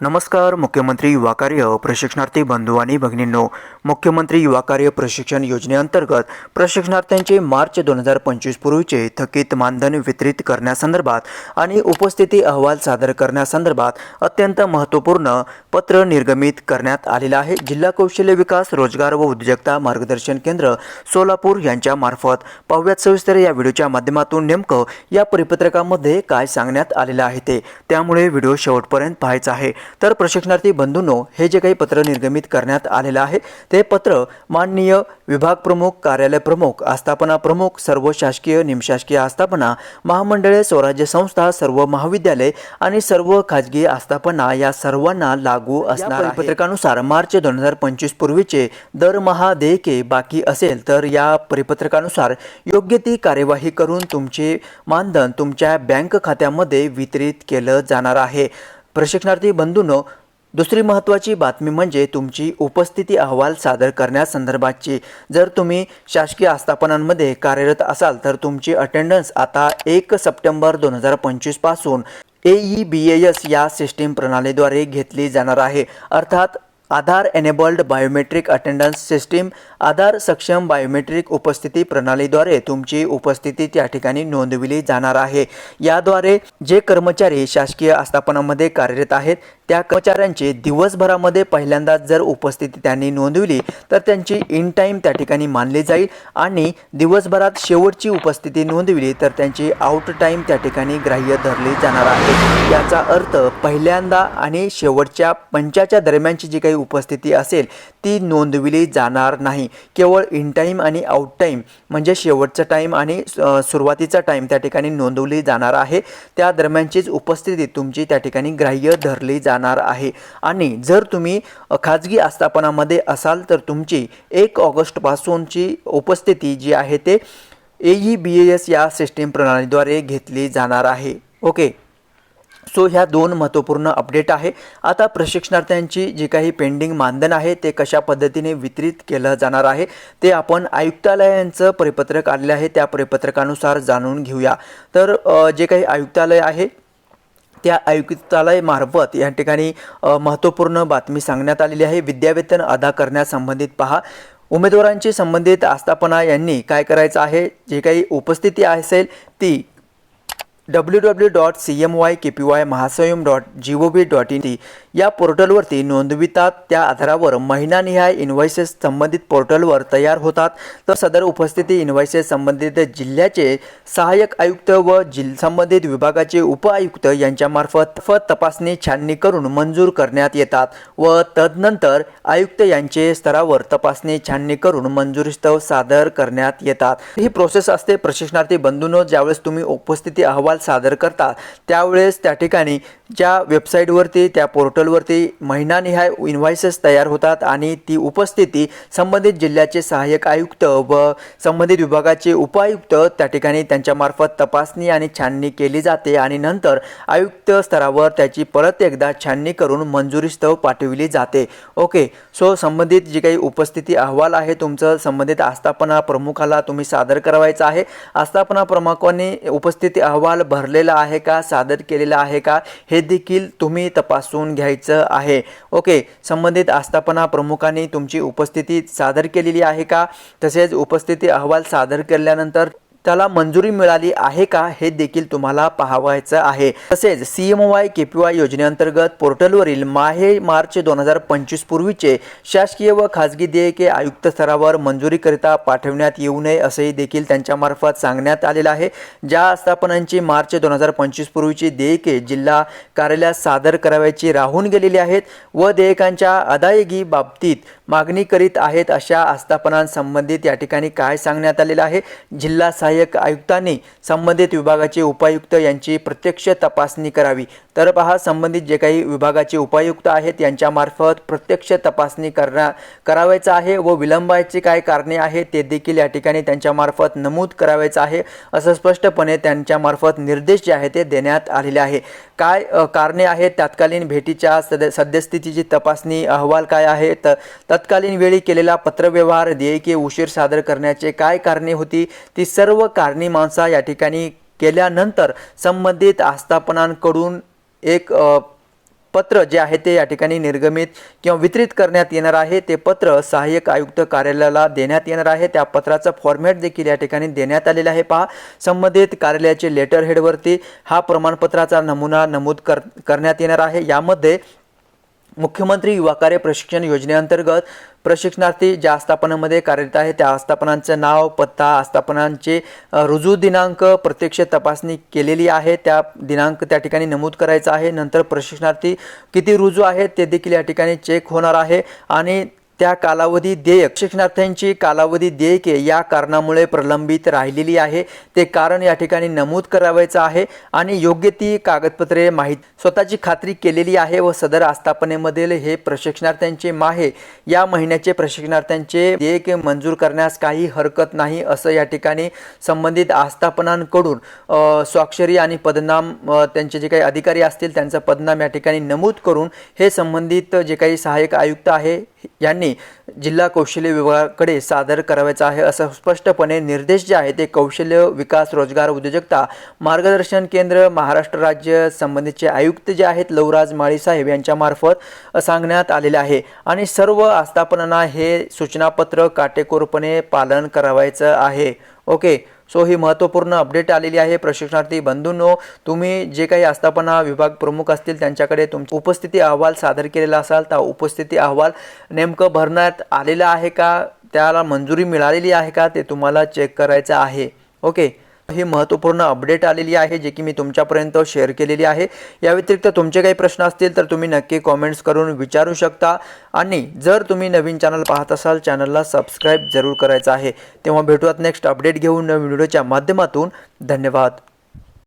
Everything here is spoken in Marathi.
नमस्कार मुख्यमंत्री युवा कार्य प्रशिक्षणार्थी बंधू आणि भगिनींनो. मुख्यमंत्री युवा कार्य प्रशिक्षण योजनेअंतर्गत प्रशिक्षणार्थ्यांचे मार्च दोन हजार पंचवीस पूर्वीचे थकीत मानधन वितरित करण्यासंदर्भात आणि उपस्थिती अहवाल सादर करण्यासंदर्भात अत्यंत महत्त्वपूर्ण पत्र निर्गमित करण्यात आलेलं आहे. जिल्हा कौशल्य विकास रोजगार व उद्योजकता मार्गदर्शन केंद्र सोलापूर यांच्या मार्फत पाहुयात सविस्तर या व्हिडिओच्या माध्यमातून नेमकं या परिपत्रकामध्ये काय सांगण्यात आलेलं आहे ते. त्यामुळे व्हिडिओ शेवटपर्यंत पाहायचा आहे. तर प्रशिक्षणार्थी बंधूंनो हे जे काही पत्र निर्गमित करण्यात आलेलं आहे ते पत्र माननीय विभाग प्रमुख कार्यालय प्रमुख आस्थापना प्रमुख सर्व शासकीय निमशासकीय आस्थापना महामंडळे स्वराज्य संस्था सर्व महाविद्यालय आणि सर्व खाजगी आस्थापना या सर्वांना लागू असणार. परिपत्रकानुसार मार्च दोन हजार पंचवीस पूर्वीचे दरमहा देयके बाकी असेल तर या परिपत्रकानुसार योग्य ती कार्यवाही करून तुमचे मानधन तुमच्या बँक खात्यामध्ये वितरित केलं जाणार आहे प्रशिक्षणार्थी बंधूंनो दुसरी महत्त्वाची बातमी म्हणजे तुमची उपस्थिती अहवाल सादर करण्यासंदर्भातची जर तुम्ही शासकीय आस्थापनांमध्ये कार्यरत असाल तर तुमची अटेंडन्स आता एक सप्टेंबर दोन हजार पंचवीसपासून ए ई बी एस या सिस्टीम प्रणालीद्वारे घेतली जाणार आहे. अर्थात Aadhaar enabled biometric attendance system Aadhaar सक्षम बायोमेट्रिक उपस्थिती प्रणालीद्वारे तुमची उपस्थिती त्या ठिकाणी नोंदविली जाणार आहे. याद्वारे जे कर्मचारी शासकीय आस्थापनामध्ये कार्यरत आहेत त्या कर्मचाऱ्यांची दिवसभरामध्ये पहिल्यांदाच जर उपस्थिती त्यांनी नोंदवली तर त्यांची इन टाईम त्या ठिकाणी मानली जाईल आणि दिवसभरात शेवटची उपस्थिती नोंदवली तर त्यांची आउट टाईम त्या ठिकाणी ग्राह्य धरली जाणार आहे. याचा अर्थ पहिल्यांदा आणि शेवटच्या पंचाच्या दरम्यानची जी काही उपस्थिती असेल ती नोंदविली जाणार नाही. केवळ इन टाईम आणि आउट टाईम म्हणजे शेवटचा टाईम आणि सुरुवातीचा टाईम त्या ठिकाणी नोंदवली जाणार आहे. त्या दरम्यानचीच उपस्थिती तुमची त्या ठिकाणी ग्राह्य धरली जाणार जाणार आहे. आणि जर तुम्ही खाजगी आस्थापनामध्ये असाल तर तुमची एक ऑगस्टपासूनची उपस्थिती जी आहे ते ए ई बी एस या सिस्टीम प्रणालीद्वारे घेतली जाणार आहे. ओके? सो ह्या दोन महत्त्वपूर्ण अपडेट आहे. आता प्रशिक्षणार्थ्यांची जी काही पेंडिंग मानधन आहे ते कशा पद्धतीने वितरित केलं जाणार आहे ते आपण आयुक्तालयांचं परिपत्रक आलेलं आहे त्या परिपत्रकानुसार जाणून घेऊया. तर जे काही आयुक्तालय आहे त्या आयुक्तालयामार्फत या ठिकाणी महत्त्वपूर्ण बातमी सांगण्यात आलेली आहे. विद्यावेतन अदा करण्यासंबंधित पहा. उमेदवारांची संबंधित आस्थापना यांनी काय करायचं आहे? जे काही उपस्थिती असेल ती W W dot C M Y K P Y Mahasanyam dot G O V dot in या पोर्टलवरती नोंदवितात त्या आधारावर महिनानिहाय इन्व्हॉइसेस संबंधित पोर्टलवर तयार होतात. तर सदर उपस्थिती इन्व्हॉइसेस संबंधित जिल्ह्याचे सहाय्यक आयुक्त व जिल संबंधित विभागाचे उपआयुक्त यांच्यामार्फत फ तपासणी छाननी करून मंजूर करण्यात येतात व तदनंतर आयुक्त यांचे स्तरावर तपासणी छाननी करून मंजुरीस्तव सादर करण्यात येतात. ही प्रोसेस असते प्रशिक्षणार्थी बंधूंनो ज्यावेळेस तुम्ही उपस्थिती अहवाल सादर करता त्यावेळेस त्या ठिकाणी ज्या वेबसाईटवरती त्या पोर्टल पोर्टलवरती महिनानिहाय इन्व्हॉइसेस तयार होतात आणि ती उपस्थिती संबंधित जिल्ह्याचे सहाय्यक आयुक्त व संबंधित विभागाचे उपायुक्त त्या ठिकाणी त्यांच्यामार्फत तपासणी आणि छाननी केली जाते आणि नंतर आयुक्त स्तरावर त्याची परत एकदा छाननी करून मंजुरीस्तव पाठविली जाते. ओके सो संबंधित जी काही उपस्थिती अहवाल आहे तुमचं संबंधित आस्थापना प्रमुखाला तुम्ही सादर करावायचा आहे. आस्थापना प्रमुखाने उपस्थिती अहवाल भरलेला आहे का सादर केलेला आहे का हे देखील तुम्ही तपासून घ्यायचं आहे. ओके संबंधित आस्थापना प्रमुखांनी तुमची उपस्थिती सादर केलेली आहे का? तसेच उपस्थिती अहवाल सादर केल्यानंतर त्याला मंजुरी मिळाली आहे का हे देखील तुम्हाला पाहावायचं आहे. तसेच C M Y K P Y योजनेअंतर्गत पोर्टलवरील माहे मार्च दोन हजार पंचवीस पूर्वीचे शासकीय व खाजगी देयके आयुक्त स्तरावर मंजुरीकरिता पाठवण्यात येऊ नये असंही देखील त्यांच्यामार्फत सांगण्यात आलेलं आहे. ज्या आस्थापनांची मार्च दोन हजार पंचवीस पूर्वीची देयके जिल्हा कार्यालयात सादर करावयाची राहून गेलेली आहेत व देयकांच्या अदायगी बाबतीत मागणी करीत आहेत अशा आस्थापनांसंबंधित या ठिकाणी काय सांगण्यात आलेलं आहे? जिल्हा सहाय्यक आयुक्तांनी संबंधित विभागाचे उपायुक्त यांची प्रत्यक्ष तपासणी करावी. तर पहा संबंधित जे काही विभागाचे उपायुक्त आहेत यांच्यामार्फत प्रत्यक्ष तपासणी करण्या करावायचं आहे व विलंबाची काय कारणे आहेत ते देखील या ठिकाणी त्यांच्यामार्फत नमूद करावायचं आहे असं स्पष्टपणे त्यांच्यामार्फत निर्देश जे आहे ते देण्यात आलेले आहे. काय कारणे आहेत तत्कालीन भेटीच्या सद सद्यस्थितीची तपासणी अहवाल काय आहे त तत्कालीन वेळी केलेला पत्रव्यवहार देयके उशीर सादर करण्याचे काय कारणे होती ती सर्व कारणी या ठिकाणी केल्यानंतर संबंधित आस्थापनांकडून एक पत्र जे आहे ते या ठिकाणी निर्गमित किंवा वितरित करण्यात येणार आहे. ते पत्र सहाय्यक आयुक्त कार्यालयाला देण्यात येणार आहे. त्या पत्राचं फॉर्मॅट देखील या ठिकाणी देण्यात आलेलं आहे. पहा संबंधित कार्यालयाचे लेटर हेडवरती हा प्रमाणपत्राचा नमुना नमूद कर करण्यात येणार आहे. यामध्ये मुख्यमंत्री युवा कार्य प्रशिक्षण योजनेअंतर्गत प्रशिक्षणार्थी ज्या आस्थापनामध्ये कार्यरत आहे त्या आस्थापनांचं नाव पत्ता आस्थापनांचे रुजू दिनांक प्रत्यक्ष तपासणी केलेली आहे. त्या दिनांक त्या ठिकाणी नमूद करायचा आहे. नंतर प्रशिक्षणार्थी किती रुजू आहेत ते देखील या ठिकाणी चेक होणार आहे. आणि त्या कालावधी देयक शिक्षणार्थ्यांची कालावधी देयके या कारणामुळे प्रलंबित राहिलेली आहे. ते कारण या ठिकाणी नमूद करावायचं आहे आणि योग्य ती कागदपत्रे माहीत स्वतःची खात्री केलेली आहे व सदर आस्थापनेमधील हे प्रशिक्षणार्थ्यांचे माहे या महिन्याचे प्रशिक्षणार्थ्यांचे देयके मंजूर करण्यास काही हरकत नाही असं या ठिकाणी संबंधित आस्थापनांकडून स्वाक्षरी आणि पदनाम त्यांचे जे काही अधिकारी असतील त्यांचा पदनाम या ठिकाणी नमूद करून हे संबंधित जे काही सहाय्यक आयुक्त आहे यांनी जिल्हा कौशल्य विभागाकडे सादर करावायचं आहे असं स्पष्टपणे निर्देश जे आहे ते कौशल्य विकास रोजगार उद्योजकता मार्गदर्शन केंद्र महाराष्ट्र राज्य संबंधीचे आयुक्त जे आहेत लवराज माळी साहेब यांच्यामार्फत सांगण्यात आलेले आहे. आणि सर्व आस्थापनांना हे सूचनापत्र काटेकोरपणे पालन करावायचं आहे. ओके. सो ही महत्त्वपूर्ण अपडेट आलेली आहे. प्रशिक्षणार्थी बंधूंनो तुम्ही जे काही आस्थापना विभाग प्रमुख असतील त्यांच्याकडे तुमचा उपस्थिती अहवाल सादर केलेला असाल तर उपस्थिती अहवाल नेमकं भरण्यात आलेला आहे का? त्याला मंजुरी मिळालेली आहे का? ते तुम्हाला चेक करायचं आहे. ओके ही महत्त्वपूर्ण अपडेट आलेली आहे जे की मी तुमच्यापर्यंत शेअर केलेली आहे. या व्यतिरिक्त तुमचे काही प्रश्न असतील तर तुम्ही नक्की कॉमेंट्स करून विचारू शकता. आणि जर तुम्ही नवीन चॅनल पाहत असाल चॅनलला सबस्क्राईब जरूर करायचं आहे. तेव्हा भेटूयात नेक्स्ट अपडेट घेऊन नवीन व्हिडिओच्या माध्यमातून. धन्यवाद.